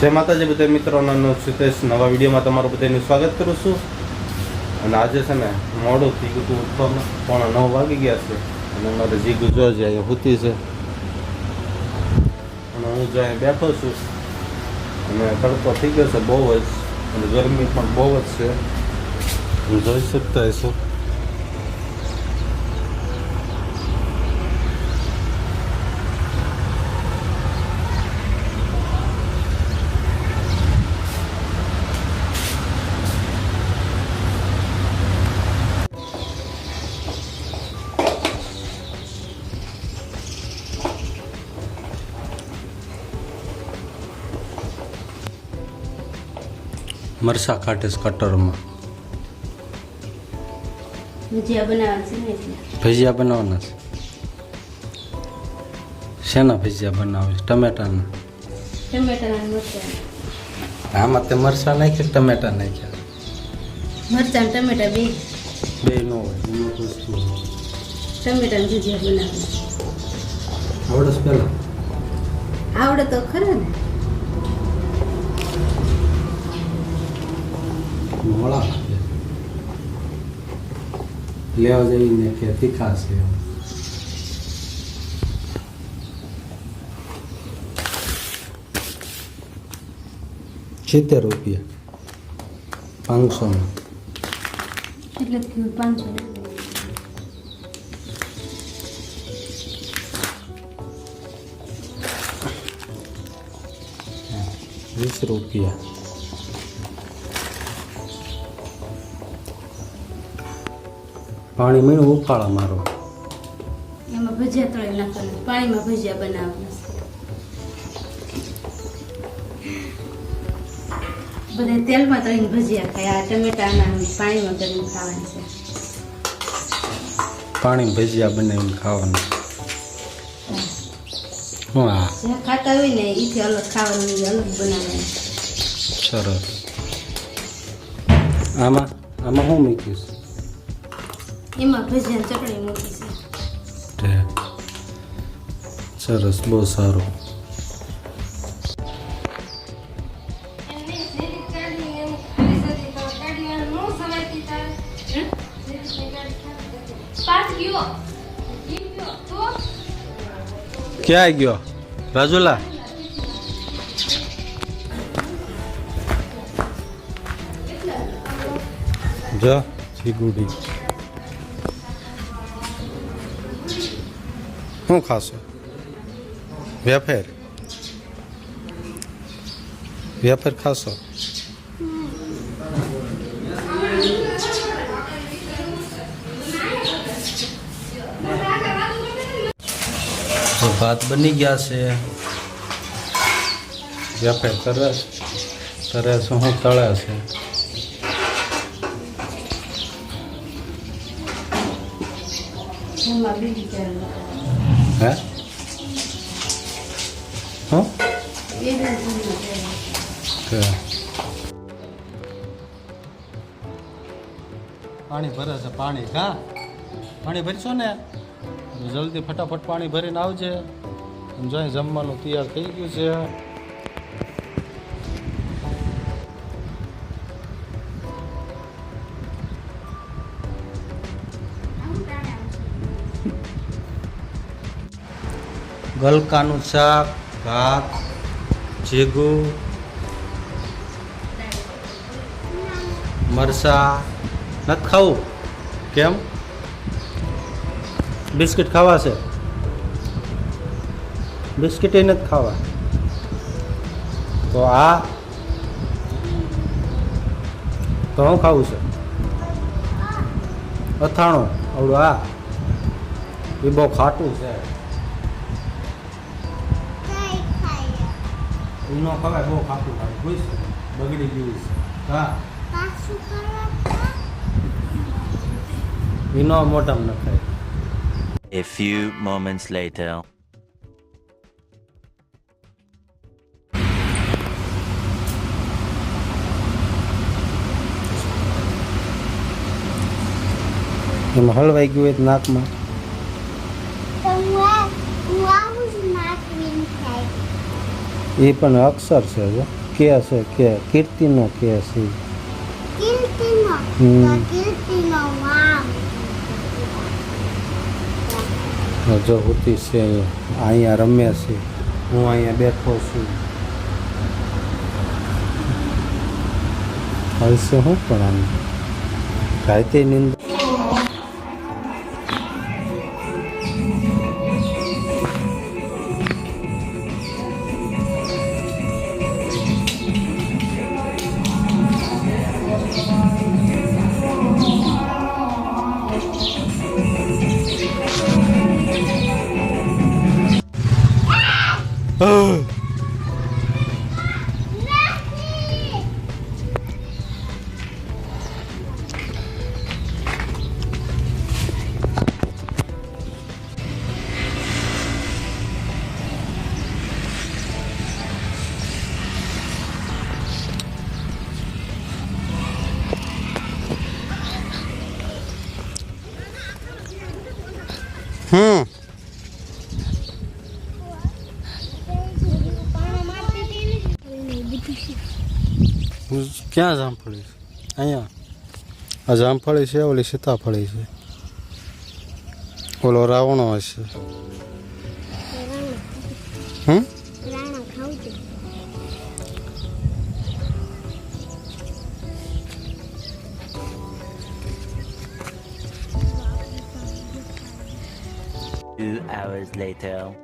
જય માતાજી બધા મિત્રોનો સિતેશ નવા વિડીયોમાં તમારું બધાનું સ્વાગત કરું છું. અને આજે છે ને મોડું થઈ ગયું હતું ઉઠવામાં, પોણા નવ વાગી ગયા છે. અને મારે જી જો છે, અહીંયા હુતી છે. અને હું જો અહીં બેઠો છું. અને તડકો થઈ ગયો છે બહુ જ. અને ગરમી પણ બહુ જ છે. હું જોઈ શકતા હશો. મરસા કાઢે કટરમાં. ભજીયા બનાવવાનું છે શેના ભજીયા બનાવે છે? ટમેટાના? આમાં તે મરસા નાખ્યા ટમેટા નાખ્યા? મરચા ટમેટા બે. બે નો હોય. ટમેટાના ભજીયા બનાવે આવડે છે પહેલાં? આવડે તો ખરા ને. મોળા લાગે લેવા જઈને કે તીખા છે એમ. સિત્તેર રૂપિયા પાંચસોમાં એટલે જ કીધું પાંચસો ને વીસ રૂપિયા પાણી મીણું ઉકાળા મારો. એમાં ભજીયા તળી નાખવાના. પાણીમાં ભજીયા બનાવવાના. બધે તેલમાં તળીને ભજીયા ખાય. આ ટમેટાના પાણીમાં કરીને ખાવાના છે. પાણી ભજીયા બનાવીને ખાવાનું. હું આ જે ખાતા હોય ને એથી અલગ ખાવાનું અલગ બનાવવાનું. સરસ. આમાં આમાં શું મૂકીશ એમાં ભજીયા ચટણી મૂકી છે. સરસ બહુ સારું. ક્યાં ગયો? રાજુલા? જો ચીગુડી શું ખાશો? વેફેર? વેફેર ખાશો? તો ભાત બની ગયા છે. વેફેર કરે કરે છે હું તળે છે. બીજી હે? હું? પાણી ભરે છે, પાણી. કા પાણી ભરશો ને? જલ્દી ફટાફટ પાણી ભરીને આવજે. જોઈ જમવાનું તૈયાર થઈ ગયું છે. ગલકાનું શાક, ભાત, જીગું મરસા નથી ખાવું? કેમ? બિસ્કિટ ખાવા છે? બિસ્કિટ એ નથી ખાવા. તો આ તો હું ખાવું છે? અથાણું. આવડું આ. એ બહુ ખાટું છે. એ નો ખવાય બહુ ખાતું ખાય ખુશ બગડી ગયું છે હા. એનો મોટામાં ન ખાય A few moments later. એમાં હલવાઈ ગયું હોય નાકમાં તો હું આ હું આવું જ નાખવીને ખાય એ પણ અક્ષર છે જો કે છે કે કીર્તિનો કે છે કીર્તિનો હમ. તો કીર્તિનો વાવ જો હોતી છે અહીંયા અહીંયા રમે છે હું અહીંયા બેઠો છું હલશે હું પણ આમ રાતે નિંદ 어. ક્યાં જામફળી છે અહીંયા આ જામફળી છે ઓલી સીતાફળી છે ઓલો રાવણો હશે હમ રાણા ખાવું છે Two hours later.